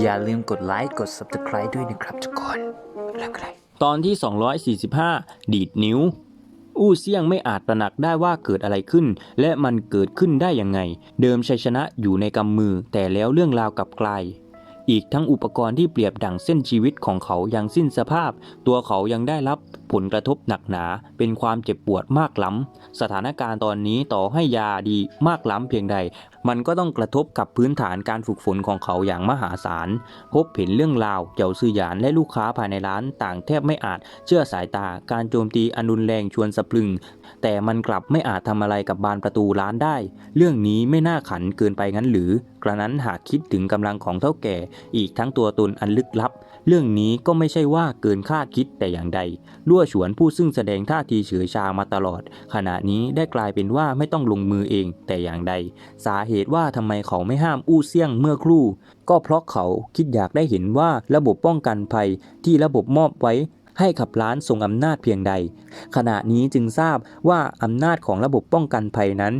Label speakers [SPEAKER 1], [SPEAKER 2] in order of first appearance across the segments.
[SPEAKER 1] อย่าลืมกดไลค์กด Subscribe ด้วยนะครับทุกคนแล้วก็
[SPEAKER 2] ตอนที่ 245 ดีดนิ้ว อู้เซี่ยงไม่อาจตระหนักได้ว่าเกิดอะไรขึ้น และมันเกิดขึ้นได้ยังไง เดิมชัยชนะอยู่ในกำมือ แต่แล้วเรื่องราวกลับกลายอีกทั้งอุปกรณ์ที่เปรียบดั่งเส้นชีวิตของเขายังสิ้นสภาพ ตัวเขายังได้รับผลกระทบหนักหนาเป็นความเจ็บปวดมากล้ำ สถานการณ์ตอนนี้ต่อให้ยาดีมากล้ำเพียงใด มันก็ต้องกระทบกับพื้นฐานการฝึกฝนของเขาอย่างมหาศาล พบเห็นเรื่องราวเจ้าซื้อหยานและลูกค้าภายในร้านต่างแทบไม่อาจเชื่อสายตาการโจมตีอันรุนแรงชวนสะพรึง แต่มันกลับไม่อาจทำอะไรกับบานประตูร้านได้ เรื่องนี้ไม่น่าขันเกินไปงั้นหรือ กระนั้นหากคิดถึงกำลังของเท่าแก่ อีกทั้งตัวตนอันลึกลับ เรื่องนี้ก็ไม่ใช่ว่าเกินคาดคิดแต่อย่างใดลั่วฉวนผู้ซึ่งแสดงท่าทีเฉยชามาตลอด ขณะนี้ได้กลายเป็นว่าไม่ต้องลงมือเองแต่อย่างใด สาเหตุว่าทำไมเขาไม่ห้ามอู้เซี่ยงเมื่อครู่ ก็เพราะเขาคิดอยากได้เห็นว่าระบบป้องกันภัยที่ระบบมอบไว้ให้ขับร้านทรงอำนาจเพียงใด ขณะนี้จึงทราบว่าอำนาจของระบบป้องกันภัยนั้น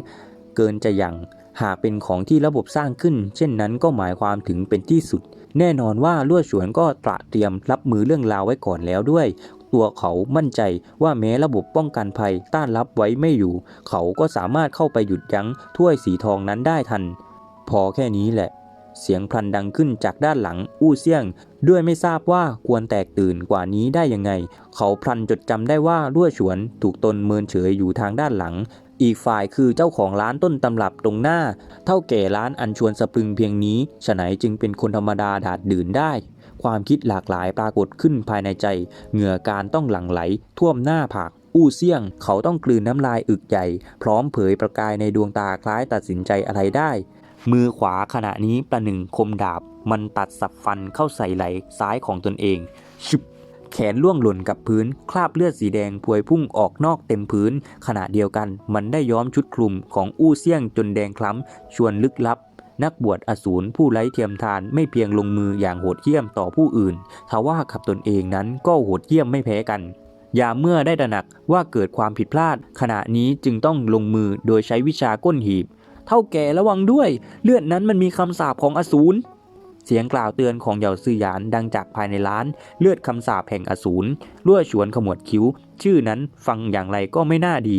[SPEAKER 2] เกินจะยัง หากเป็นของที่ระบบสร้างขึ้น เช่นนั้นก็หมายความถึงเป็นที่สุด แน่นอนว่าลวดฉวนก็ตระเตรียมรับมือเรื่องราวไว้ก่อนแล้วด้วย ตัวเขามั่นใจว่าแม้ระบบป้องกันภัยต้านรับไว้ไม่อยู่ เขาก็สามารถเข้าไปหยุดยั้งถ้วยสีทองนั้นได้ทัน พอแค่นี้แหละ เสียงพลันดังขึ้นจากด้านหลังอู้เซี่ยง ด้วยไม่ทราบว่าควรแตกตื่นกว่านี้ได้ยังไง เขาพลันจดจำได้ว่าลั่วฉวนถูกตนเมินเฉยอยู่ทางด้านหลัง อีกฝ่ายคือเจ้าของร้านต้นตำรับตรงหน้า เท่าแก่ร้านอันชวนสะพรึงเพียงนี้ฉไหนจึงเป็นคนธรรมดาดาดดื่นได้ ความคิดหลากหลายปรากฏขึ้นภายในใจ เหงื่อการต้องหลั่งไหล ท่วมหน้าผากอู้เซี่ยง เขาต้องกลืนน้ำลายอึกใหญ่ พร้อมเผยประกายในดวงตาคล้ายตัดสินใจอะไรได้ มือขวาขณะนี้ประหนึ่งคมดาบ มันตัดสับฟันเข้าใส่ไหลซ้ายของตนเองชุบ แขนล่วงหล่นกับพื้น คราบเลือดสีแดงพวยพุ่งออกนอกเต็มพื้น ขณะเดียวกันมันได้ย้อมชุดคลุมของอู้เซี่ยงจนแดงคล้ำ ชวนลึกลับ นักบวชอสูรผู้ไร้เทียมทานไม่เพียงลงมืออย่างโหดเหี้ยมต่อผู้อื่นทว่ากับตนเองนั้นก็โหดเหี้ยมไม่แพ้กันยาเมื่อได้ตระหนักว่าเกิดความผิดพลาด ขณะนี้จึงต้องลงมือโดยใช้วิชาก้นหีบ เท่าแก่ระวังด้วย เลือดนั้นมันมีคำสาปของอสูร เสียงกล่าวเตือนของเหยาซือหยานดังจากภายในร้าน เลือดคำสาปแห่งอสูรลั่วฉวนขมวดคิ้ว ชื่อนั้นฟังอย่างไรก็ไม่น่าดี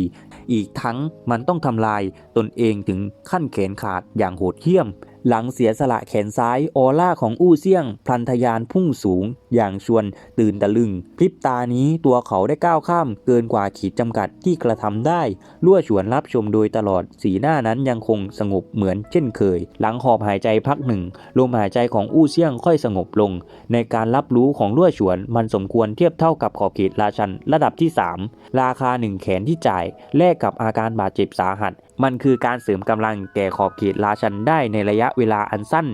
[SPEAKER 2] อีกทั้งมันต้องทำลายตนเองถึงขั้นแขนขาดอย่างโหดเหี้ยม หลังเสียสละแขนซ้ายออร่าของอู้เซี่ยง พลันทยานพุ่งสูง อย่างชวนตื่นตะลึง พริบตานี้ตัวเขาได้ก้าวข้ามเกินกว่าขีดจำกัดที่กระทำได้ ลั่วฉวนรับชมโดยตลอด สีหน้านั้นยังคงสงบเหมือนเช่นเคย หลังหอบหายใจพักหนึ่ง ลมหายใจของอู้เซี่ยงค่อยสงบลง ในการรับรู้ของลั่วฉวนมันสมควรเทียบเท่ากับขอบเขตราชันระดับที่ 3 ราคาหนึ่งแขนที่จ่ายแลกกับอาการบาดเจ็บสาหัส มันคือการเสริมกำลังแก่ขอบเขตราชันได้ในระยะเวลาอันสั้น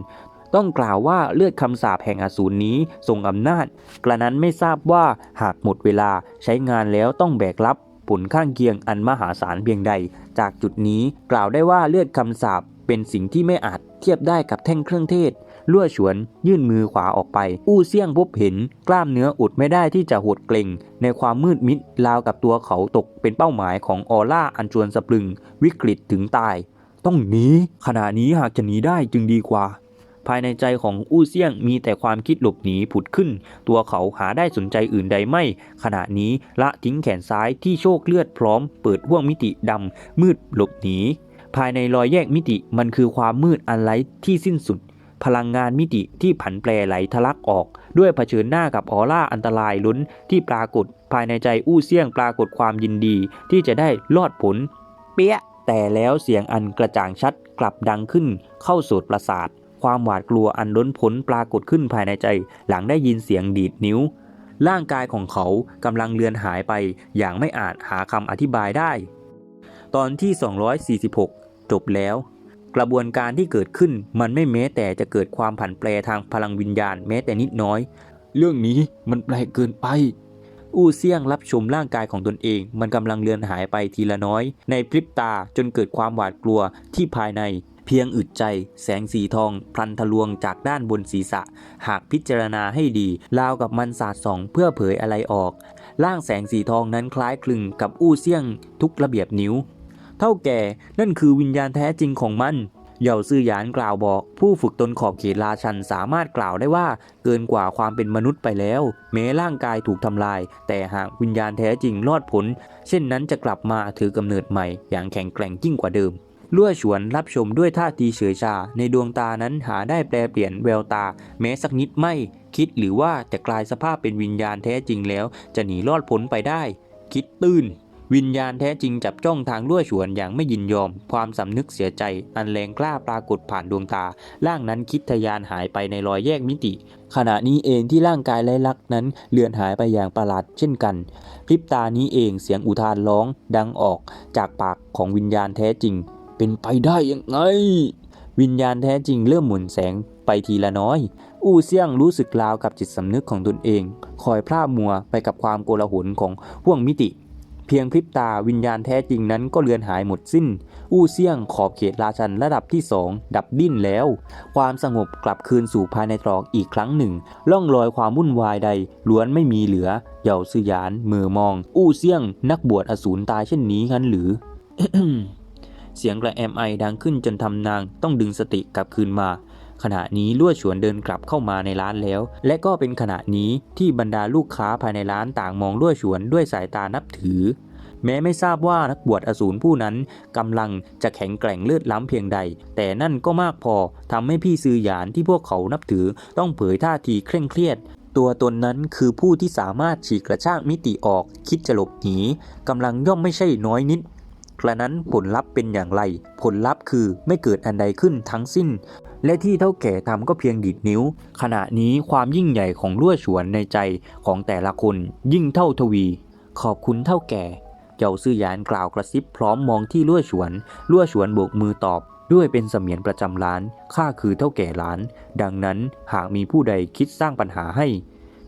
[SPEAKER 2] ต้องกล่าวว่าเลือดคำสาปแห่งอสูรนี้ทรงอำนาจ กระนั้นไม่ทราบว่าหากหมดเวลาใช้งานแล้วต้องแบกรับผลข้างเคียงอันมหาศาลเพียงใด จากจุดนี้กล่าวได้ว่าเลือดคำสาปเป็นสิ่งที่ไม่อาจเทียบได้กับแท่งเครื่องเทศลั่วฉวนยื่นมือขวาออกไป อู้เซี่ยงพบเห็น กล้ามเนื้ออุดไม่ได้ที่จะหดเกร็ง ในความมืดมิดราวกับตัวเขาตกเป็นเป้าหมายของออร่าอันชวนสะพรึง วิกฤตถึงตาย ต้องหนีขณะนี้หากจะหนีได้จึงดีกว่า ภายในใจของอู้เซี่ยงมีแต่ความคิดหลบหนีผุดขึ้น ตัวเขาหาได้สนใจอื่นใดไม่ ขณะนี้ละทิ้งแขนซ้ายที่โชคเลือดพร้อม เปิดห้วงมิติดำมืดหลบหนีภายในรอยแยกมิติมันคือความมืดอันไร้ที่สิ้นสุด พลังงานมิติที่ผันแปรไหลทะลักออก ด้วยเผชิญหน้ากับออร่าอันตรายลุ้นที่ปรากฏ ภายในใจอู้เซี่ยงปรากฏความยินดีที่จะได้รอดผล เปี้ย แต่แล้วเสียงอันกระจ่างชัดกลับดังขึ้นเข้าโสดประสาท ความหวาดกลัวอันล้นพ้นปรากฏขึ้นภายในใจ หลังได้ยินเสียงดีดนิ้ว ร่างกายของเขากำลังเลือนหายไปอย่างไม่อาจหาคำอธิบายได้ ตอนที่ 246 จบแล้ว กระบวนการที่เกิดขึ้นมันไม่แม้แต่จะเกิดความผันแปรทางพลังวิญญาณแม้แต่นิดน้อย เรื่องนี้มันแปลกเกินไป อู้เซี่ยงรับชมร่างกายของตนเอง มันกำลังเลือนหายไปทีละน้อย ในพริบตาจนเกิดความหวาดกลัวที่ภายใน เพียงอึดใจ แสงสีทอง พลันทะลวงจากด้านบนศีรษะ หากพิจารณาให้ดีราวกับมันสาดส่องเพื่อเผยอะไรออก ร่างแสงสีทองนั้นคล้ายคลึงกับอู้เซี่ยง ทุกระเบียบนิ้ว เท่าแก่นั่นคือวิญญาณแท้จริงของมัน เย่าซื่อหยานกล่าวบอก ผู้ฝึกตนขอบเขตราชันสามารถกล่าวได้ว่า เกินกว่าความเป็นมนุษย์ไปแล้ว แม้ร่างกายถูกทำลาย แต่หากวิญญาณแท้จริงรอดพ้นเช่นนั้นจะกลับมาถือกำเนิดใหม่ อย่างแข็งแกร่งยิ่งกว่าเดิมลั่วฉวนรับชมด้วยท่าทีเฉยชา ในดวงตานั้นหาได้แปลเปลี่ยนแววตา แม้สักนิดไม่คิดหรือว่าจะกลายสภาพเป็นวิญญาณแท้จริงแล้ว จะหนีรอดพ้นไปได้ คิดตื้น วิญญาณแท้จริงจับจ้องทางลั่วฉวนอย่างไม่ยินยอม ความสำนึกเสียใจ อันแรงกล้าปรากฏผ่านดวงตา ร่างนั้นคิดทะยานหายไปในรอยแยกมิติ ขณะนี้เองที่ร่างกายไร้ลักนั้นเลือนหายไปอย่างประหลาดเช่นกันพริบตานี้เองเสียงอุทานร้องดังออกจากปากของวิญญาณแท้จริง เป็นไปได้ยังไง วิญญาณแท้จริงเริ่มหมุนแสงไปทีละน้อย อู้เซี่ยงรู้สึกราวกับจิตสำนึกของตนเอง คอยพร่ามัวไปกับความโกลาหลของห่วงมิติ พียงพริบตาวิญญาณแท้จริงนั้นก็เลือนหายหมดสิ้น อู้เซี่ยงขอบเขตราชันระดับที่สองดับดิ้นแล้ว ความสงบกลับคืนสู่ภายในตรอกอีกครั้งหนึ่ง ล่องรอยความวุ่นวายใดล้วนไม่มีเหลือ เหย่าซือหยานมือมอง อู้เซี่ยง นักบวชอสูรตายเช่นนี้งั้นหรือเสียงกระแอมไอดังขึ้นจนทำนางต้องดึงสติกลับคืนมา ขณะนี้ลั่วฉวนเดินกลับเข้ามาในร้านแล้ว และก็เป็นขณะนี้ที่บรรดาลูกค้าภายในร้านต่างมองลั่วฉวนด้วยสายตานับถือ แม้ไม่ทราบว่านักบวชอสูรผู้นั้นกำลังจะแข็งแกร่งเลือดล้ำเพียงใด แต่นั่นก็มากพอทำให้พี่ซือหยานที่พวกเขานับถือต้องเผยท่าทีเคร่งเครียดตัวตนนั้นคือผู้ที่สามารถฉีกกระชากมิติออก คิดจะหลบหนีกำลังย่อมไม่ใช่น้อยนิด กระนั้นผลลัพธ์เป็นอย่างไร ผลลัพธ์คือไม่เกิดอันใดขึ้นทั้งสิ้น และที่เท่าแก่ทำก็เพียงดีดนิ้ว ขณะนี้ความยิ่งใหญ่ของลั่วฉวนในใจของแต่ละคนยิ่งเท่าทวี ขอบคุณเท่าแก่ เจ้าซื่อหยานกล่าวกระซิบพร้อมมองที่ลั่วฉวนลั่วฉวนโบกมือตอบด้วยเป็นเสมียนประจำร้าน ข้าคือเท่าแก่ร้าน ดังนั้นหากมีผู้ใดคิดสร้างปัญหาให้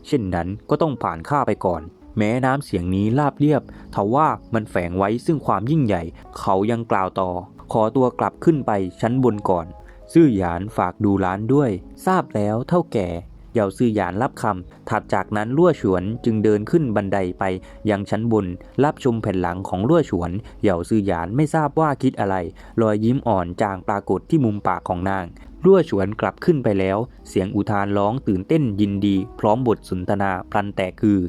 [SPEAKER 2] เช่นนั้นก็ต้องผ่านข้าไปก่อน แม้น้ำเสียงนี้ราบเรียบทว่ามันแฝงไว้ซึ่งความยิ่งใหญ่ เขายังกล่าวต่อ ขอตัวกลับขึ้นไปชั้นบนก่อน ซื่อหยานฝากดูร้านด้วย ทราบแล้วเท่าแก่เหยาซื่อหยานรับคำ ถัดจากนั้นลั่วฉวนจึงเดินขึ้นบันไดไป ยังชั้นบน รับชมแผ่นหลังของลั่วฉวนเหยาซื่อหยานไม่ทราบว่าคิดอะไร รอยยิ้มอ่อนจางปรากฏที่มุมปากของนาง รั่วฉวนกลับขึ้นไปแล้ว เสียงอุทานร้องตื่นเต้นยินดี พร้อมบทสนทนาพลันแตกคือ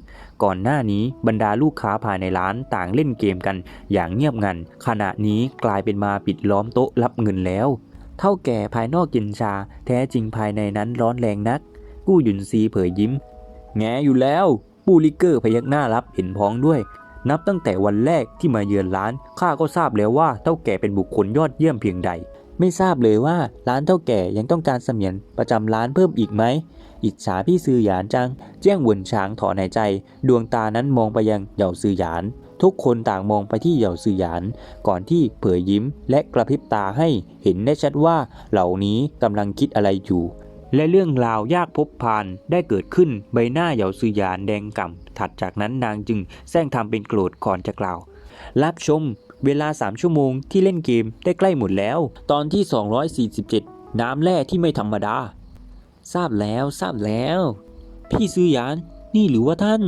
[SPEAKER 2] ก่อนหน้านี้บรรดาลูกค้าภายในร้านต่างเล่นเกมกัน อย่างเงียบงัน ขณะนี้กลายเป็นมาปิดล้อมโต๊ะรับเงินแล้ว เท่าแก่ภายนอกกินชา แท้จริงภายในนั้นร้อนแรงนัก กู้หยุนซีเผยยิ้ม แงอยู่แล้วปูลิเกอร์พยักหน้ารับเห็นพ้องด้วยนับตั้งแต่วันแรกที่มาเยือนร้าน ข้าก็ทราบแล้วว่าเท่าแก่เป็นบุคคลยอดเยี่ยมเพียงใด ไม่ทราบเลยว่าร้านเท่าแก่ยังต้องการเสมียนประจำร้านเพิ่มอีกไหม อิจฉาพี่ซือหยานจังแจ้งหวนช้างถอนหายใจ ดวงตานั้นมองไปยังเหย่าซือหยาน ทุกคนต่างมองไปที่เหย่าซือหยาน ก่อนที่เผยยิ้มและกระพริบตาให้เห็นได้ชัดว่าเหล่านี้กำลังคิดอะไรอยู่ และเรื่องราวยากพบพานได้เกิดขึ้นใบหน้าเหยาซือหยานแดงก่ำถัดจากนั้นนางจึงแซงทำเป็นโกรธก่อนจะกล่าวรับชม เวลา 3 ชั่วโมงที่เล่นเกมได้ใกล้หมดแล้ว ตอนที่ 247 น้ำแร่ที่ไม่ธรรมดา ทราบแล้วทราบแล้ว พี่ซื้อยานนี่หรือว่าท่าน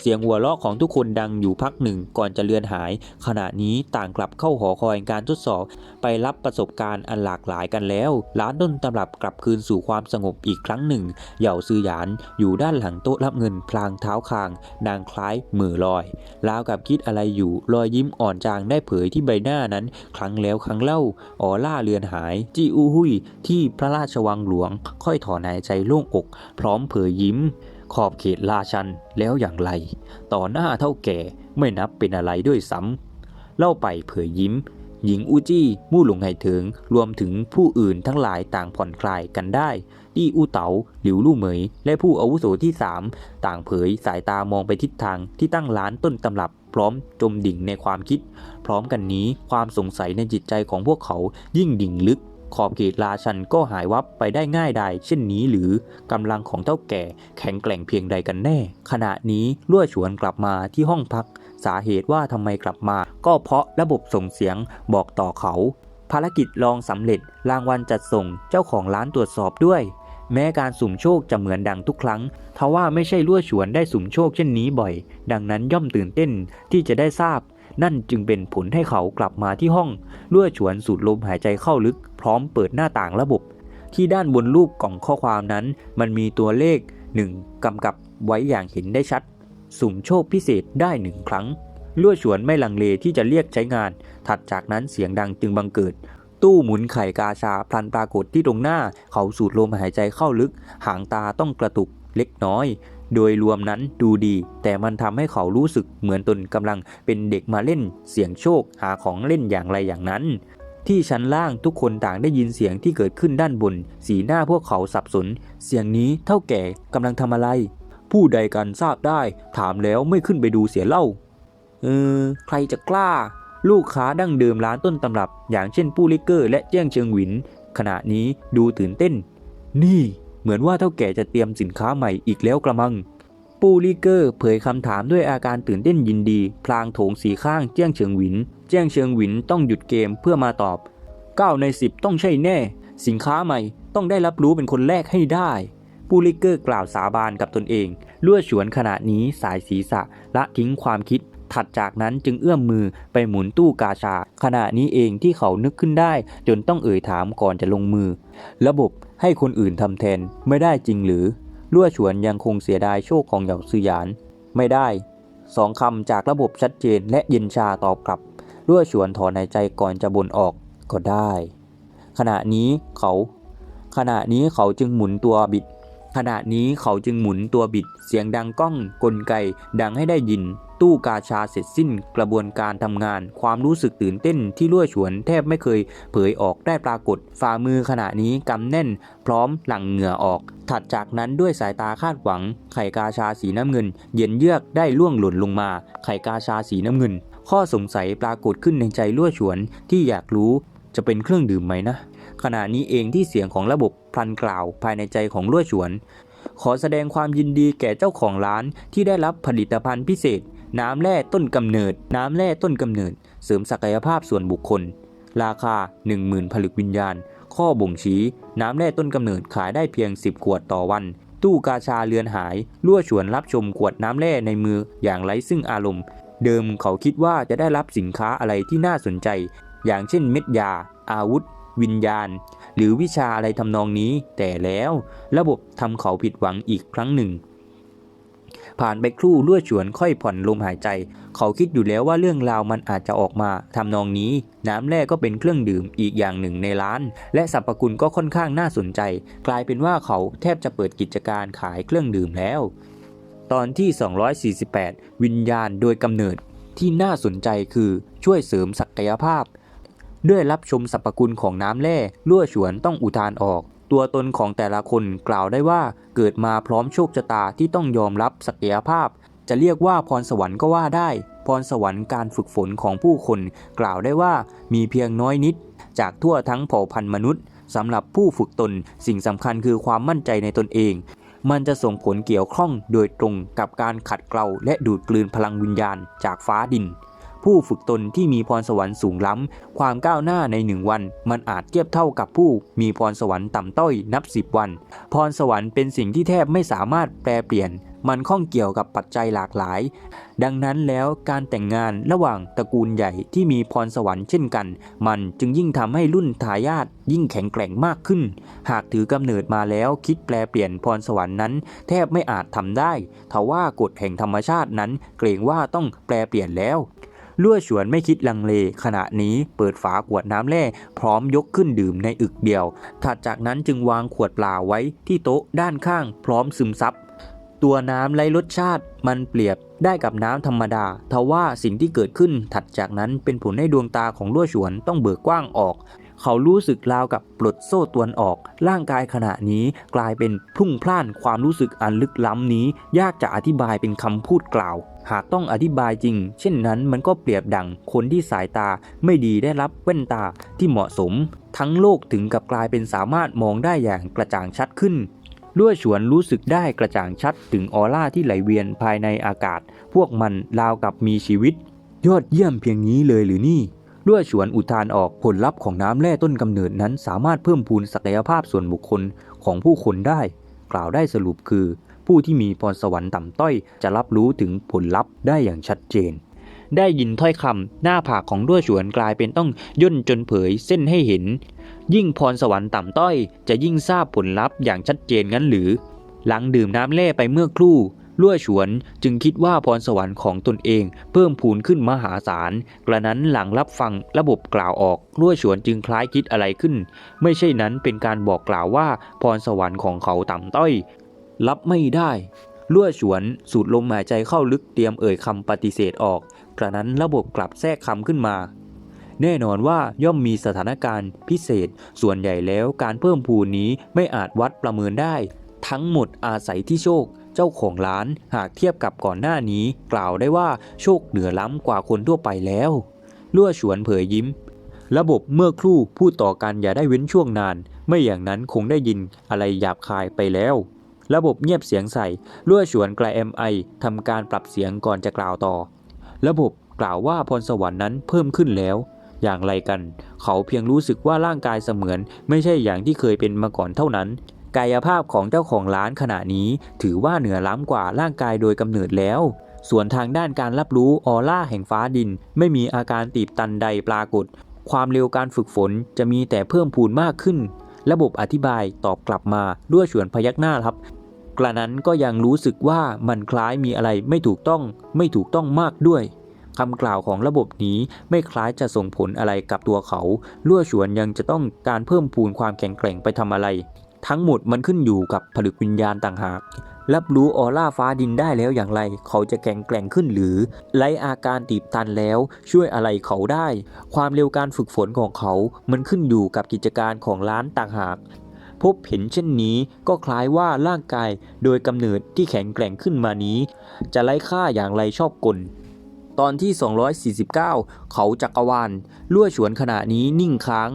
[SPEAKER 2] เสียงหัวเราะของทุกคนดังอยู่พักหนึ่งก่อนจะเลือนหาย ขณะนี้ต่างกลับเข้าหอคอยการทดสอบ ไปรับประสบการณ์อันหลากหลายกันแล้ว ร้านต้นตำรับกลับคืนสู่ความสงบอีกครั้งหนึ่ง เหย่าซือหยานอยู่ด้านหลังโต๊ะรับเงินพลางเท้าคาง นางคล้ายมือลอยราวกับคิดอะไรอยู่รอยยิ้มอ่อนจางได้เผยที่ใบหน้านั้น ครั้งแล้วครั้งเล่าออล่าเลือนหายจีอูหุยที่พระราชวังหลวง ค่อยถอนหายใจโล่งอก พร้อมเผยยิ้ม ขอบเขตราชันแล้วอย่างไร ต่อหน้าเท่าแก่ไม่นับเป็นอะไรด้วยซ้ำเล่าไปเผยยิ้ม หญิงอูจี้มู่หลงไห่ถิงรวมถึงผู้อื่นทั้งหลายต่างผ่อนคลายกันได้ตี้อูเต๋าหลิวลู่เหมย และผู้อาวุโสที่สามต่างเผยสายตามองไปทิศทางที่ตั้งร้านต้นตำรับพร้อมจมดิ่งในความคิด พร้อมกันนี้ความสงสัยในจิตใจของพวกเขายิ่งดิ่งลึก ขอบเขตราชันก็หายวับไปได้ง่ายดายเช่นนี้หรือกำลังของเท่าแก่แข็งแกร่งเพียงใดกันแน่ ขณะนี้ลั่วฉวนกลับมาที่ห้องพัก สาเหตุว่าทำไมกลับมา ก็เพราะระบบส่งเสียงบอกต่อเขา ภารกิจลองสำเร็จรางวัลจัดส่งเจ้าของร้านตรวจสอบด้วย แม้การสุ่มโชคจะเหมือนดังทุกครั้งทว่าไม่ใช่ลั่วฉวนได้สุ่มโชคเช่นนี้บ่อย ดังนั้นย่อมตื่นเต้นที่จะได้ทราบ นั่นจึงเป็นผลให้เขากลับมาที่ห้องลั่วฉวนสูดลมหายใจเข้าลึก พร้อมเปิดหน้าต่างระบบ ที่ด้านบนรูปกล่องข้อความนั้น มันมีตัวเลข1กำกับไว้อย่างเห็นได้ชัด สุ่มโชคพิเศษได้หนึ่งครั้งลั่วฉวนไม่ลังเลที่จะเรียกใช้งาน ถัดจากนั้นเสียงดังจึงบังเกิด ตู้หมุนไข่กาชาพลันปรากฏที่ตรงหน้า เขาสูดลมหายใจเข้าลึก หางตาต้องกระตุกเล็กน้อย โดยรวมนั้นดูดี แต่มันทำให้เขารู้สึกเหมือนตนกำลังเป็นเด็กมาเล่น เสียงโชคหาของเล่นอย่างไรอย่างนั้น ที่ชั้นล่างทุกคนต่างได้ยินเสียงที่เกิดขึ้นด้านบน สีหน้าพวกเขาสับสน เสียงนี้เท่าแก่กำลังทำอะไร ผู้ใดกันทราบได้ ถามแล้วไม่ขึ้นไปดูเสียเล่า เออ ใครจะกล้า ลูกค้าดั้งเดิมร้านต้นตำรับ อย่างเช่นปู้ลิเกอร์ และเจี้ยงเชิงหวิน ขณะนี้ดูตื่นเต้น นี่ เหมือนว่าเท่าแก่จะเตรียมสินค้าใหม่อีกแล้วกระมัง ปูลิเกอร์เผยคำถามด้วยอาการตื่นเต้นยินดี พลางโถงสีข้างเจี้ยงเชิงหวิน เจี้ยงเชิงหวินต้องหยุดเกมเพื่อมาตอบ 9 ใน 10 ต้องใช่แน่ สินค้าใหม่ต้องได้รับรู้เป็นคนแรกให้ได้ ปูลิเกอร์กล่าวสาบานกับตนเองลั่วฉวนขณะนี้สายศีรษะละทิ้งความคิด ถัดจากนั้นจึงเอื้อมมือไปหมุนตู้กาชา ขณะนี้เองที่เขานึกขึ้นได้ จนต้องเอ่ยถามก่อนจะลงมือ ระบบ ให้คนอื่นทำแทนไม่ได้จริงหรือลั่วฉวนยังคงเสียดายโชคของเหยาซือหยาน ไม่ได้สองคำจากระบบชัดเจนและเย็นชาตอบกลับลั่วฉวนถอนหายใจก่อนจะบ่นออกก็ได้ ขณะนี้เขา ขณะนี้เขาจึงหมุนตัวบิด ขณะนี้เขาจึงหมุนตัวบิดเสียงดังก้องกลไกดังให้ได้ยิน ตู้กาชาเสร็จสิ้นกระบวนการทำงาน ความรู้สึกตื่นเต้นที่ลั่วฉวนแทบไม่เคยเผยออกได้ปรากฏ ฝ่ามือขณะนี้กำแน่น พร้อมหลั่งเหงื่อออก ถัดจากนั้นด้วยสายตาคาดหวัง ไข่กาชาสีน้ำเงิน เย็นเยือกได้ล่วงหล่นลงมา ไข่กาชาสีน้ำเงิน ข้อสงสัยปรากฏขึ้นในใจลั่วฉวนที่อยากรู้จะเป็นเครื่องดื่มไหมนะ ขณะนี้เองที่เสียงของระบบพลันกล่าวภายในใจของลั่วฉวน ขอแสดงความยินดีแก่เจ้าของร้านที่ได้รับผลิตภัณฑ์พิเศษ น้ำแร่ต้นกำเนิด น้ำแร่ต้นกำเนิด เสริมศักยภาพส่วนบุคคล ราคา 10,000 ผลึกวิญญาณ ข้อบ่งชี้ น้ำแร่ต้นกำเนิดขายได้เพียง 10 ขวดต่อวัน ตู้กาชาเรือนหายลั่วฉวนรับชมขวดน้ำแร่ในมืออย่างไร้ซึ่งอารมณ์ เดิมเขาคิดว่าจะได้รับสินค้าอะไรที่น่าสนใจ อย่างเช่นเม็ดยา อาวุธ วิญญาณ หรือวิชาอะไรทำนองนี้ แต่แล้ว ระบบทำเขาผิดหวังอีกครั้งหนึ่ง ผ่านไปครู่ลั่วฉวนค่อยผ่อนลมหายใจ เขาคิดอยู่แล้วว่าเรื่องราวมันอาจจะออกมาทำนองนี้ น้ำแร่ก็เป็นเครื่องดื่มอีกอย่างหนึ่งในร้าน และสรรพคุณก็ค่อนข้างน่าสนใจ กลายเป็นว่าเขาแทบจะเปิดกิจการขายเครื่องดื่มแล้ว ตอนที่ 248 วิญญาณโดยกำเนิดที่น่าสนใจคือช่วยเสริมศักยภาพ ด้วยรับชมสรรพคุณของน้ำแร่ลั่วฉวนต้องอุทานออก ตัวตนของแต่ละคนกล่าวได้ว่าเกิดมาพร้อมโชคชะตาที่ต้องยอมรับศักยภาพ จะเรียกว่าพรสวรรค์ก็ว่าได้ พรสวรรค์การฝึกฝนของผู้คน กล่าวได้ว่ามีเพียงน้อยนิด จากทั่วทั้งเผ่าพันธุ์มนุษย์สำหรับผู้ฝึกตนสิ่งสำคัญคือความมั่นใจในตนเอง มันจะส่งผลเกี่ยวข้องโดยตรงกับการขัดเกลาและดูดกลืนพลังวิญญาณจากฟ้าดิน ผู้ฝึกตนที่มีพรสวรรค์สูงล้ำ ความก้าวหน้าในหนึ่งวัน มันอาจเทียบเท่ากับผู้มีพรสวรรค์ต่ำต้อยนับสิบวัน พรสวรรค์เป็นสิ่งที่แทบไม่สามารถแปลเปลี่ยน มันข้องเกี่ยวกับปัจจัยหลากหลาย ดังนั้นแล้วการแต่งงานระหว่างตระกูลใหญ่ที่มีพรสวรรค์เช่นกัน มันจึงยิ่งทำให้รุ่นทายาทยิ่งแข็งแกร่งมากขึ้น หากถือกำเนิดมาแล้วคิดแปลเปลี่ยนพรสวรรค์นั้น แทบไม่อาจทำได้ทว่ากฎแห่งธรรมชาตินั้นเกรงว่าต้องแปลเปลี่ยนแล้ว ลั่วฉวนไม่คิดลังเล ขณะนี้เปิดฝาขวดน้ำแร่พร้อมยกขึ้นดื่มในอึกเดียว ถัดจากนั้นจึงวางขวดเปล่าไว้ที่โต๊ะด้านข้าง พร้อมซึมซับตัวน้ำไร้รสชาติมันเปรียบได้กับน้ำธรรมดา ทว่าสิ่งที่เกิดขึ้นถัดจากนั้นเป็นผลให้ดวงตาของลั่วฉวนต้องเบิกกว้างออก เขารู้สึกราวกับปลดโซ่ตวนออก ร่างกายขณะนี้กลายเป็นพุ่งพล่านความรู้สึกอันลึกล้ำนี้ ยากจะอธิบายเป็นคำพูดกล่าว หากต้องอธิบายจริง เช่นนั้นมันก็เปรียบดังคนที่สายตาไม่ดีได้รับแว่นตาที่เหมาะสม ทั้งโลกถึงกับกลายเป็นสามารถมองได้อย่างกระจ่างชัดขึ้น ด้วยฉวนรู้สึกได้กระจ่างชัดถึงออร่าที่ไหลเวียนภายในอากาศ พวกมันราวกับมีชีวิต ยอดเยี่ยมเพียงนี้เลยหรือนี่ด้วยฉวนอุทานออกผลลัพธ์ของน้ำแร่ต้นกำเนิดนั้นสามารถเพิ่มพูนศักยภาพส่วนบุคคลของผู้คนได้ กล่าวได้สรุปคือ ผู้ที่มีพรสวรรค์ต่ำต้อย จะรับรู้ถึงผลลัพธ์ได้อย่างชัดเจน ได้ยินถ้อยคำหน้าผากของด้วฉวนกลายเป็นต้องย่นจนเผยเส้นให้เห็น ยิ่งพรสวรรค์ต่ำต้อย จะยิ่งทราบผลลัพธ์อย่างชัดเจนงั้นหรือ หลังดื่มน้ำแร่ไปเมื่อครู่ลั่วฉวนจึงคิดว่าพรสวรรค์ของตนเองเพิ่มพูนขึ้นมหาศาล กระนั้นหลังรับฟังระบบกล่าวออกลั่วฉวนจึงคล้ายคิดอะไรขึ้น ไม่ใช่นั้นเป็นการบอกกล่าวว่าพรสวรรค์ของเขาต่ำต้อย รับไม่ได้ลั่วฉวนสูดลมหายใจเข้าลึกเตรียมเอ่ยคำปฏิเสธออก กระนั้นระบบกลับแทรกคำขึ้นมา แน่นอนว่าย่อมมีสถานการณ์พิเศษ ส่วนใหญ่แล้วการเพิ่มพูนนี้ไม่อาจวัดประเมินได้ ทั้งหมดอาศัยที่โชคเจ้าของร้านหากเทียบกับก่อนหน้านี้ กล่าวได้ว่าโชคเหนือล้ำกว่าคนทั่วไปแล้วลั่วฉวนเผยยิ้ม ระบบเมื่อครู่พูดต่อกันอย่าได้เว้นช่วงนาน ไม่อย่างนั้นคงได้ยินอะไรหยาบคายไปแล้ว ระบบเงียบเสียงใส่ลั่วฉวนไกลเอ็มไอทำการปรับเสียงก่อนจะกล่าวต่อ ระบบกล่าวว่าพรสวรรค์นั้นเพิ่มขึ้นแล้ว อย่างไรกัน เขาเพียงรู้สึกว่าร่างกายเสมือน ไม่ใช่อย่างที่เคยเป็นมาก่อนเท่านั้น กายภาพของเจ้าของร้านขณะนี้ถือว่าเหนือล้ำกว่าร่างกายโดยกำเนิดแล้วส่วนทางด้านการรับรู้ออร่าแห่งฟ้าดิน ไม่มีอาการตีบตันใดปรากฏ ความเร็วการฝึกฝนจะมีแต่เพิ่มพูนมากขึ้น ระบบอธิบายตอบกลับมาด้วยชวนพยักหน้าครับ กระนั้นก็ยังรู้สึกว่ามันคล้ายมีอะไรไม่ถูกต้องไม่ถูกต้องมากด้วยคำกล่าวของระบบนี้ไม่คล้ายจะส่งผลอะไรกับตัวเขาลั่วฉวนยังจะต้องการเพิ่มพูนความแข็งแกร่งไปทำอะไร ทั้งหมดมันขึ้นอยู่กับผลึกวิญญาณต่างหากรับรู้ออร่าฟ้าดินได้แล้วอย่างไร เขาจะแข็งแกร่งขึ้นหรือไรอาการตีบตันแล้วช่วยอะไรเขาได้ ความเร็วการฝึกฝนของเขา มันขึ้นอยู่กับกิจการของร้านต่างหาก พบเห็นเช่นนี้ก็คล้ายว่าร่างกายโดยกำเนิดที่แข็งแกร่งขึ้นมานี้ จะไร้ค่าอย่างไรชอบกล ตอนที่ 249 เขาจักรวาลลั่วฉวนขณะนี้นิ่งค้าง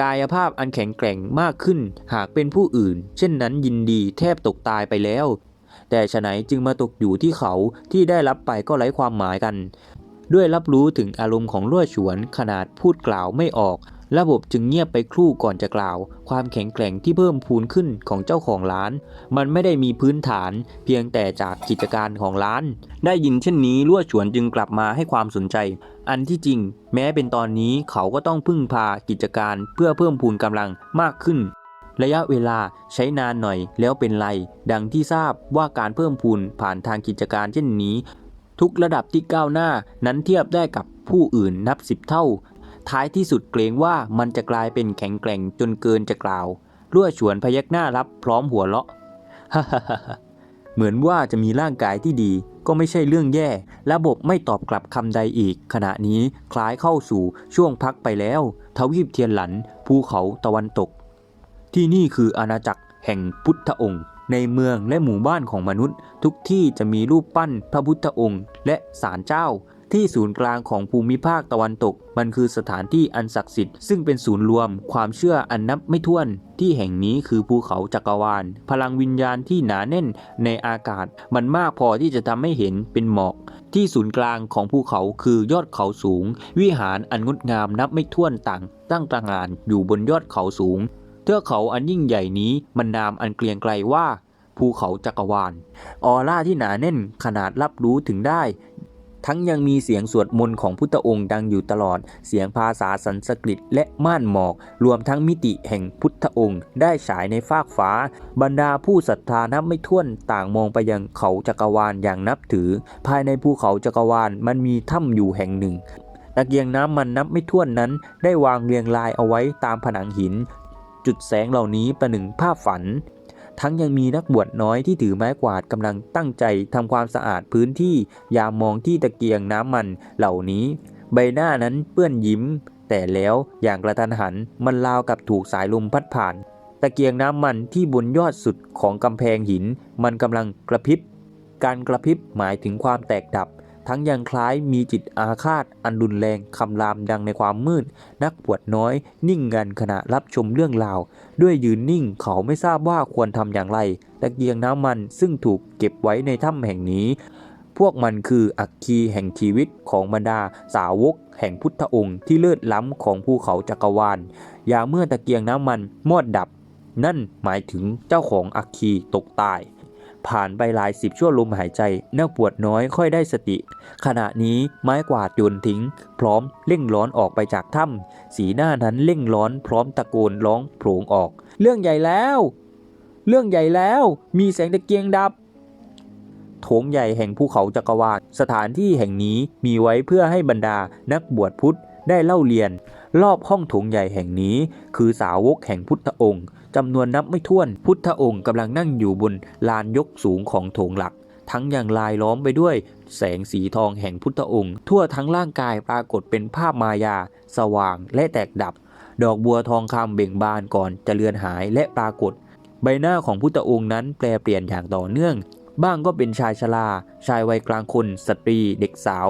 [SPEAKER 2] กายภาพอันแข็งแกร่งมากขึ้นหากเป็นผู้อื่น เช่นนั้นยินดีแทบตกตายไปแล้ว แต่ฉะไหนจึงมาตกอยู่ที่เขาที่ได้รับไปก็ไร้ความหมายกัน ด้วยรับรู้ถึงอารมณ์ของลั่วฉวนขนาดพูดกล่าวไม่ออก ระบบจึงเงียบไปครู่ก่อนจะกล่าว ความแข็งแกร่งที่เพิ่มพูนขึ้นของเจ้าของร้าน มันไม่ได้มีพื้นฐาน เพียงแต่จากกิจการของร้าน ได้ยินเช่นนี้ลั่วฉวนจึงกลับมาให้ความสนใจ อันที่จริง แม้เป็นตอนนี้เขาก็ต้องพึ่งพากิจการเพื่อเพิ่มพูนกำลังมากขึ้น ระยะเวลาใช้นานหน่อยแล้วเป็นไร ดังที่ทราบว่าการเพิ่มพูนผ่านทางกิจการเช่นนี้ ทุกระดับที่ก้าวหน้านั้นเทียบได้กับผู้อื่นนับสิบเท่า ท้ายที่สุดเกรงว่ามันจะกลายเป็นแข็งแกร่งจนเกินจะกล่าวรั่วฉวนพยักหน้ารับพร้อมหัวเราะเหมือนว่าจะมีร่างกายที่ดีก็ไม่ใช่เรื่องแย่ ระบบไม่ตอบกลับคำใดอีก ขณะนี้คล้ายเข้าสู่ช่วงพักไปแล้ว ทวีปเทียนหลัน ภูเขาตะวันตก ที่นี่คืออาณาจักรแห่งพุทธองค์ ในเมืองและหมู่บ้านของมนุษย์ ทุกที่จะมีรูปปั้นพระพุทธองค์ และศาลเจ้า ที่ศูนย์กลางของภูมิภาคตะวันตก มันคือสถานที่อันศักดิ์สิทธิ์ซึ่งเป็นศูนย์รวมความเชื่ออันนับไม่ถ้วน ที่แห่งนี้คือภูเขาจักรวาล พลังวิญญาณที่หนาแน่นในอากาศ มันมากพอที่จะทำให้เห็นเป็นหมอก ที่ศูนย์กลางของภูเขาคือยอดเขาสูง วิหารอันงดงามนับไม่ถ้วนต่าง ตั้งตระหง่านอยู่บนยอดเขาสูง เทือกเขาอันยิ่งใหญ่นี้มันนามอันเกรียงไกลว่าภูเขาจักรวาล ออร่าที่หนาแน่นขนาดรับรู้ถึงได้ ทั้งยังมีเสียงสวดมนต์ของพุทธองค์ดังอยู่ตลอด เสียงภาษาสันสกฤตและม่านหมอก รวมทั้งมิติแห่งพุทธองค์ ได้ฉายในฟากฟ้า บรรดาผู้ศรัทธานับไม่ถ้วนต่างมองไปยังเขาจักรวาลอย่างนับถือ ภายในภูเขาจักรวาลมันมีถ้ำอยู่แห่งหนึ่งตะเกียงน้ำมันนับไม่ถ้วนนั้น ได้วางเรียงรายเอาไว้ตามผนังหิน จุดแสงเหล่านี้ประหนึ่งภาพฝัน ทั้งยังมีนักบวชน้อยที่ถือไม้กวาดกำลังตั้งใจทำความสะอาดพื้นที่ยามมองที่ตะเกียงน้ำมันเหล่านี้ ใบหน้านั้นเปื้อนยิ้ม แต่แล้วอย่างกระทันหันมันราวกับถูกสายลมพัดผ่าน ตะเกียงน้ำมันที่บนยอดสุดของกำแพงหิน มันกำลังกระพริบ การกระพริบหมายถึงความแตกดับ ทั้งยังคล้ายมีจิตอาฆาตอันรุนแรงคำรามดังในความมืด นักบวชน้อย นิ่งงันขณะรับชมเรื่องราว ด้วยยืนนิ่งเขาไม่ทราบว่าควรทำอย่างไรตะเกียงน้ำมันซึ่งถูกเก็บไว้ในถ้ำแห่งนี้ พวกมันคืออัคคีแห่งชีวิตของบรรดาสาวก แห่งพุทธองค์ที่เลิศล้ำของภูเขาจักรวาลอย่าเมื่อตะเกียงน้ำมันมอดดับ นั่นหมายถึงเจ้าของอัคคีตกตาย ผ่านไปหลายสิบชั่วลมหายใจนักบวชน้อยค่อยได้สติ ขณะนี้ไม้กวาดโยนทิ้ง พร้อมเร่งร้อนออกไปจากถ้ำสีหน้านั้นเร่งร้อนพร้อมตะโกนร้องโผลงออก เรื่องใหญ่แล้ว เรื่องใหญ่แล้ว มีแสงตะเกียงดับโถงใหญ่แห่งภูเขาจักรวาลสถานที่แห่งนี้มีไว้เพื่อให้บรรดานักบวชพุทธได้เล่าเรียน รอบห้องโถงใหญ่แห่งนี้ คือสาวกแห่งพุทธองค์จำนวนนับไม่ถ้วน พุทธองค์กำลังนั่งอยู่บนลานยกสูงของโถงหลัก ทั้งยังลายล้อมไปด้วย แสงสีทองแห่งพุทธองค์ ทั่วทั้งร่างกายปรากฏเป็นภาพมายา สว่างและแตกดับ ดอกบัวทองคำเบ่งบานก่อนจะเลือนหายและปรากฏ ใบหน้าของพุทธองค์นั้นแปลเปลี่ยนอย่างต่อเนื่อง บ้างก็เป็นชายชราชายวัยกลางคน สตรี เด็กสาว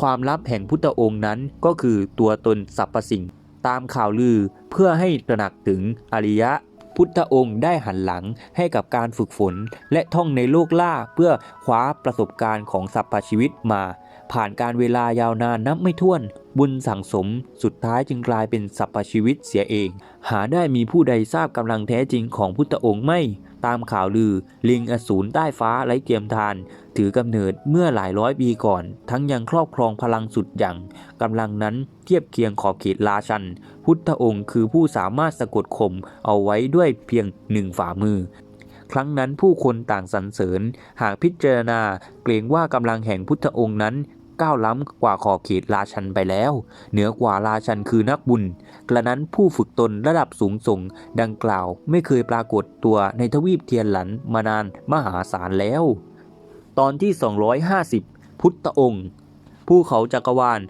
[SPEAKER 2] ความลับแห่งพุทธองค์นั้นก็คือตัวตนสรรพสิ่ง ตามข่าวลือเพื่อให้ตระหนักถึงอริยะ พุทธองค์ได้หันหลังให้กับการฝึกฝน และท่องในโลกล่าเพื่อคว้าประสบการณ์ของสรรพชีวิตมา ผ่านการเวลายาวนานนับไม่ถ้วน บุญสั่งสมสุดท้ายจึงกลายเป็นสรรพชีวิตเสียเอง หาได้มีผู้ใดทราบกำลังแท้จริงของพุทธองค์ไม่ ตามข่าวลือ ลิงอสูรใต้ฟ้าไร้เกียมทาน ถือกำเนิดเมื่อหลายร้อยปีก่อน ทั้งยังครอบครองพลังสุดอย่างกำลังนั้นเทียบเคียงขอบเขตราชัน พุทธองค์คือผู้สามารถสะกดข่มเอาไว้ด้วยเพียงหนึ่งฝ่ามือครั้งนั้นผู้คนต่างสรรเสริญ หากพิจารณาเกรงว่ากำลังแห่งพุทธองค์นั้น ก้าวล้ำกว่าขอบเขตราชันไปแล้ว เหนือกว่าราชันคือนักบุญ กระนั้นผู้ฝึกตนระดับสูงส่ง ดังกล่าวไม่เคยปรากฏตัวในทวีปเทียนหลันมานานมหาศาลแล้ว ตอนที่ 250 พุทธองค์ภูเขาจักรวาล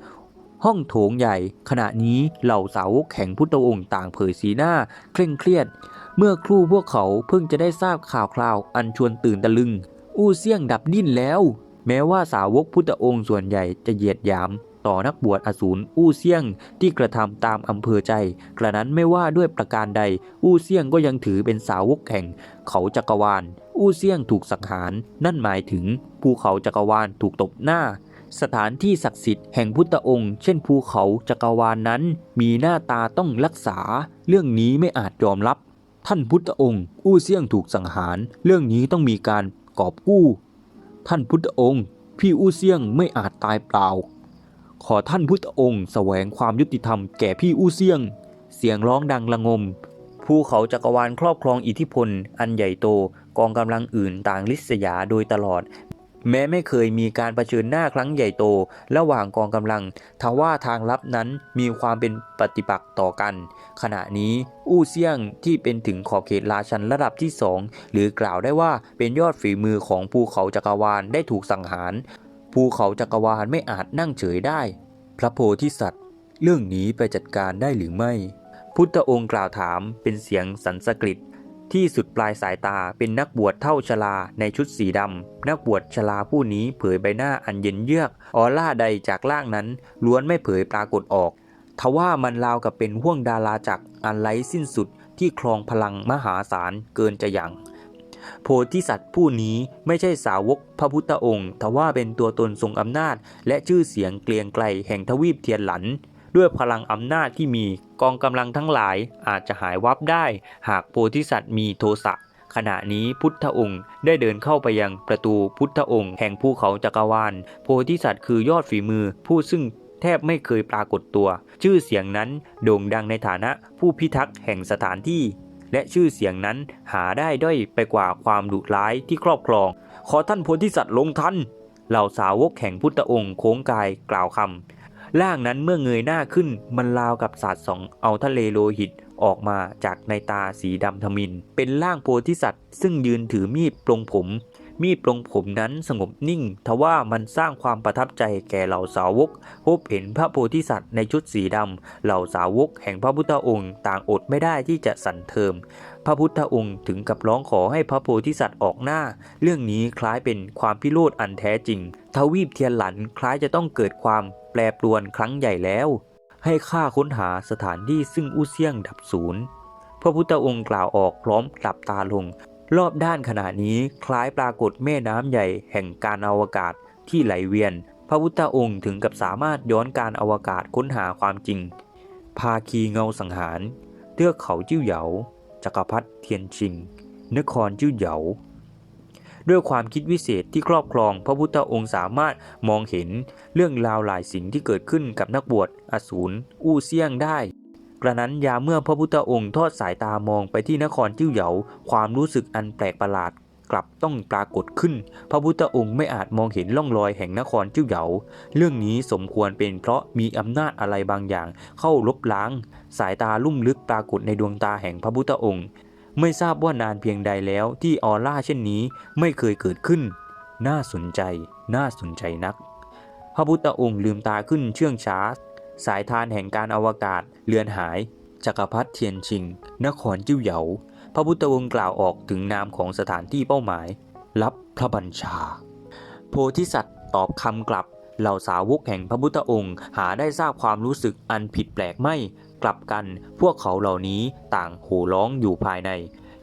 [SPEAKER 2] ห้องโถงใหญ่ ขณะนี้เหล่าสาวกแห่งพุทธองค์ต่างเผยสีหน้า เคร่งเครียด เมื่อครู่พวกเขาเพิ่งจะได้ทราบข่าวคราวอันชวนตื่นตะลึง อู้เสี่ยงดับดิ้นแล้ว แม้ว่าสาวกพุทธองค์ส่วนใหญ่จะเหยียดหยาม ต่อนักบวชอสูรอู้เสี่ยงที่กระทำตามอำเภอใจ กระนั้นไม่ว่าด้วยประการใด อู้เสี่ยงก็ยังถือเป็นสาวกแห่ง เขาจักรวาล อู้เสี่ยงถูกสังหาร นั่นหมายถึงภูเขาจักรวาลถูกตบหน้าสถานที่ศักดิ์สิทธิ์แห่งพุทธองค์ เช่นภูเขาจักรวาลนั้น มีหน้าตาต้องรักษา เรื่องนี้ไม่อาจยอมรับ ท่านพุทธองค์ อู้เสี่ยงถูกสังหาร เรื่องนี้ต้องมีการกอบกู้ ท่านพุทธองค์พี่อู้เสี่ยงไม่อาจตายเปล่า ขอท่านพุทธองค์แสวงความยุติธรรมแก่พี่อู้เสี่ยง เสียงร้องดังระงม ภูเขาจักรวาลครอบครองอิทธิพล อันใหญ่โตกองกำลังอื่นต่างลิษยาโดยตลอด แม้ไม่เคยมีการรเผชิญหน้าครั้งใหญ่โต ระหว่างกองกำลัง ทว่าทางลับนั้นมีความเป็นปฏิปักษ์ต่อกัน ขณะนี้อู้เซี่ยงที่เป็นถึงขอบเขตราชันระดับที่สองหรือกล่าวได้ว่าเป็นยอดฝีมือของภูเขาจักรวาลได้ถูกสังหาร ภูเขาจักรวาลไม่อาจนั่งเฉยได้ พระโพธิสัตว์ เรื่องนี้ไปจัดการได้หรือไม่ พุทธองค์กล่าวถามเป็นเสียงสันสกฤต ที่สุดปลายสายตาเป็นนักบวชเท่าชลาในชุดสีดำ นักบวชชลาผู้นี้เผยใบหน้าอันเย็นเยือก ออร่าใดจากล่างนั้น ล้วนไม่เผยปรากฏออก ทว่ามันราวกับเป็นห่วงดาราจักรอันไร้สิ้นสุดที่ครองพลังมหาศาลเกินจะยังโพธิสัตว์ผู้นี้ไม่ใช่สาวกพระพุทธองค์ทว่าเป็นตัวตนทรงอำนาจ และชื่อเสียงเกรียงไกลแห่งทวีปเทียนหลัน ด้วยพลังอำนาจที่มี กองกำลังทั้งหลายอาจจะหายวับได้ หากโพธิสัตว์มีโทสะขณะนี้พุทธองค์ได้เดินเข้าไปยังประตูพุทธองค์ แห่งภูเขาจักรวาล โพธิสัตว์คือยอดฝีมือผู้ซึ่งแทบไม่เคยปรากฏตัว ชื่อเสียงนั้นโด่งดังในฐานะผู้พิทักษ์แห่งสถานที่ และชื่อเสียงนั้นหาได้ด้อยไปกว่าความดุร้ายที่ครอบครอง ขอท่านโพธิสัตว์ลงทันเหล่าสาวกแห่งพุทธองค์โค้งกายกล่าวคำ ร่างนั้นเมื่อเงยหน้าขึ้นมันราวกับสาดส่องเอาทะเลโลหิตออกมาจากในตาสีดำทมิน เป็นร่างโพธิสัตว์ ซึ่งยืนถือมีดปลงผม มีดปลงผมนั้นสงบนิ่ง ทว่ามันสร้างความประทับใจแก่เหล่าสาวก พบเห็นพระโพธิสัตว์ในชุดสีดำ เหล่าสาวกแห่งพระพุทธองค์ต่างอดไม่ได้ที่จะสั่นเทิม พระพุทธองค์ถึงกับร้องขอให้พระโพธิสัตว์ออกหน้า เรื่องนี้คล้ายเป็นความพิโรธอันแท้จริง ทวีปเทียนหลันคล้ายจะต้องเกิดความ แปรปรวนครั้งใหญ่แล้ว ให้ข้าค้นหาสถานที่ซึ่งอู้เซี่ยงดับศูนย์พระพุทธองค์กล่าวออกพร้อมหลับตาลง รอบด้านขณะนี้คล้ายปรากฏแม่น้ำใหญ่แห่งการอวกาศที่ไหลเวียน พระพุทธองค์ถึงกับสามารถย้อนการอวกาศค้นหาความจริง ภาคีเงาสังหาร เทือกเขาจิ้วเหยาจักรพรรดิเทียนชิง นครจิ้วเหยา ด้วยความคิดวิเศษที่ครอบครอง พระพุทธองค์สามารถมองเห็นเรื่องราวหลายสิ่งที่เกิดขึ้นกับนักบวชอสูรอู้เซี่ยงได้ กระนั้นยามเมื่อพระพุทธองค์ทอดสายตามองไปที่นครจิ้วเหยาความรู้สึกอันแปลกประหลาดกลับต้องปรากฏขึ้น พระพุทธองค์ไม่อาจมองเห็นร่องรอยแห่งนครจิ้วเหยา เรื่องนี้สมควรเป็นเพราะมีอำนาจอะไรบางอย่างเข้าลบล้าง สายตาลุ่มลึกปรากฏในดวงตาแห่งพระพุทธองค์ ไม่ทราบว่านานเพียงใดแล้วที่ออร่าเช่นนี้ไม่เคยเกิดขึ้น น่าสนใจ น่าสนใจนัก พระพุทธองค์ลืมตาขึ้นเชื่องช้า สายทานแห่งการอวกาศเลือนหาย จักรพรรดิเทียนชิง นครจิ้วเหยา พระพุทธองค์กล่าวออกถึงนามของสถานที่เป้าหมาย รับพระบัญชา โพธิสัตว์ตอบคำกลับเหล่าสาวกแห่งพระพุทธองค์หาได้ทราบความรู้สึกอันผิดแปลกไม่ กลับกันพวกเขาเหล่านี้ต่างโห่ร้องอยู่ภายใน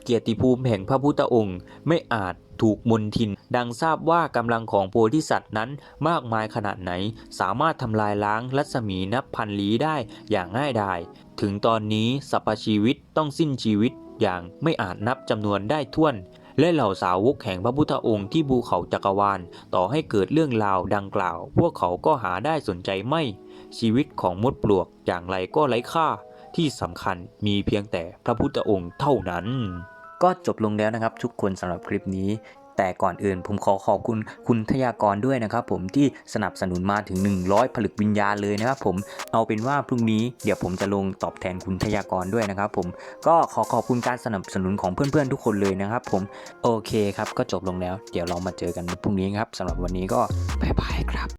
[SPEAKER 2] เกียรติภูมิแห่งพระพุทธองค์ไม่อาจถูกมนทิน ดังทราบว่ากำลังของโพธิสัตว์นั้นมากมายขนาดไหน สามารถทำลายล้างรัศมีนับพันลี้ได้อย่างง่ายดาย ถึงตอนนี้สรรพชีวิตต้องสิ้นชีวิตอย่างไม่อาจนับจำนวนได้ถ้วน และเหล่าสาวกแห่งพระพุทธองค์ที่ภูเขาจักรวาล ต่อให้เกิดเรื่องราวดังกล่าว พวกเขาก็หาได้สนใจไม่ ชีวิตของมดปลวกอย่างไรก็ไร้ค่า ที่สำคัญมีเพียงแต่พระพุทธองค์เท่านั้น
[SPEAKER 1] ก็จบลงแล้วนะครับ ทุกคนสำหรับคลิปนี้ แต่ก่อนอื่นผมขอขอบคุณคุณทยากรด้วยนะครับ ผมที่สนับสนุนมาถึง 100 ผลึกวิญญาณเลยนะครับผมเอาเป็นว่าพรุ่งนี้เดี๋ยวผมจะลงตอบแทนคุณทยากรด้วยนะครับ ผมก็ขอขอบคุณการสนับสนุนของเพื่อนๆทุกคนเลยนะครับ ผมโอเคครับก็จบลงแล้ว เดี๋ยวเรามาเจอกันพรุ่งนี้ครับสำหรับวันนี้ก็บายบายครับ